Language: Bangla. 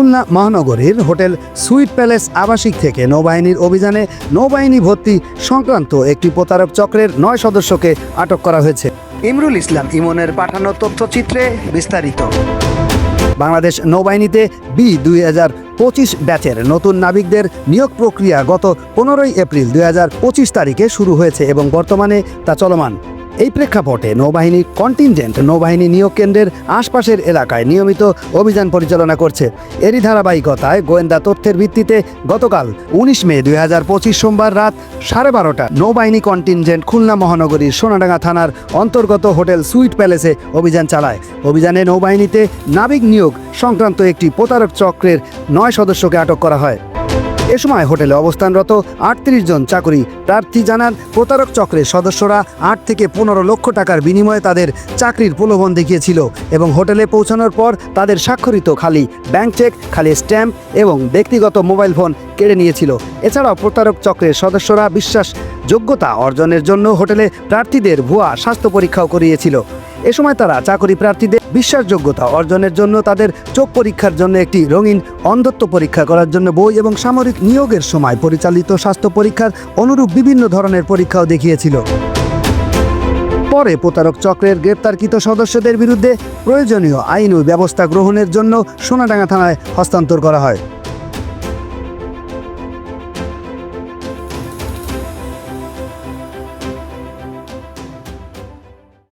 খুলনা মহানগরীর হোটেল সুইট প্যালেস আবাসিক থেকে নৌবাহিনীর অভিযানে নৌবাহিনী ভর্তি সংক্রান্ত একটি প্রতারক চক্রের নয় সদস্যকে আটক করা হয়েছে। ইমরুল ইসলাম ইমনের পাঠানো তথ্যচিত্রে বিস্তারিত। বাংলাদেশ নৌবাহিনীতে বি দুই হাজার পঁচিশ ব্যাচের নতুন নাবিকদের নিয়োগ প্রক্রিয়া গত পনেরোই এপ্রিল দুই হাজার পঁচিশ তারিখে শুরু হয়েছে এবং বর্তমানে তা চলমান। এই প্রেক্ষাপটে নৌবাহিনী কন্টিনজেন্ট নৌবাহিনী নিয়োগ কেন্দ্রের আশপাশের এলাকায় নিয়মিত অভিযান পরিচালনা করছে। এরই ধারাবাহিকতায় গোয়েন্দা তথ্যের ভিত্তিতে গতকাল উনিশ মে দুই হাজার পঁচিশ সোমবার রাত সাড়ে বারোটা নৌবাহিনী কন্টিনজেন্ট খুলনা মহানগরীর সোনাডাঙ্গা থানার অন্তর্গত হোটেল সুইট প্যালেসে অভিযান চালায়। অভিযানে নৌবাহিনীতে নাবিক নিয়োগ সংক্রান্ত একটি প্রতারক চক্রের নয় সদস্যকে আটক করা হয়। এ সময় হোটেলে অবস্থানরত আটত্রিশ জন চাকরি প্রার্থী জানান, প্রতারক চক্রের সদস্যরা আট থেকে পনেরো লক্ষ টাকার বিনিময়ে তাদের চাকরির প্রলোভন দেখিয়েছিল এবং হোটেলে পৌঁছানোর পর তাদের স্বাক্ষরিত খালি ব্যাংক চেক, খালি স্ট্যাম্প এবং ব্যক্তিগত মোবাইল ফোন কেড়ে নিয়েছিল। এছাড়াও প্রতারক চক্রের সদস্যরা বিশ্বাস যোগ্যতা অর্জনের জন্য হোটেলে প্রার্থীদের ভুয়া স্বাস্থ্য পরীক্ষাও করিয়েছিল। এ সময় তারা চাকরি প্রার্থীদের বিশ্বাসযোগ্যতা অর্জনের জন্য তাদের চোখ পরীক্ষার জন্য একটি রঙিন অন্ধত্ব পরীক্ষা করার জন্য বই এবং সামরিক নিয়োগের সময় পরিচালিত স্বাস্থ্য পরীক্ষার অনুরূপ বিভিন্ন ধরনের পরীক্ষাও দেখিয়েছিল। পরে প্রতারক চক্রের গ্রেপ্তারকৃত সদস্যদের বিরুদ্ধে প্রয়োজনীয় আইন ও ব্যবস্থা গ্রহণের জন্য সোনাডাঙ্গা থানায় হস্তান্তর করা হয়।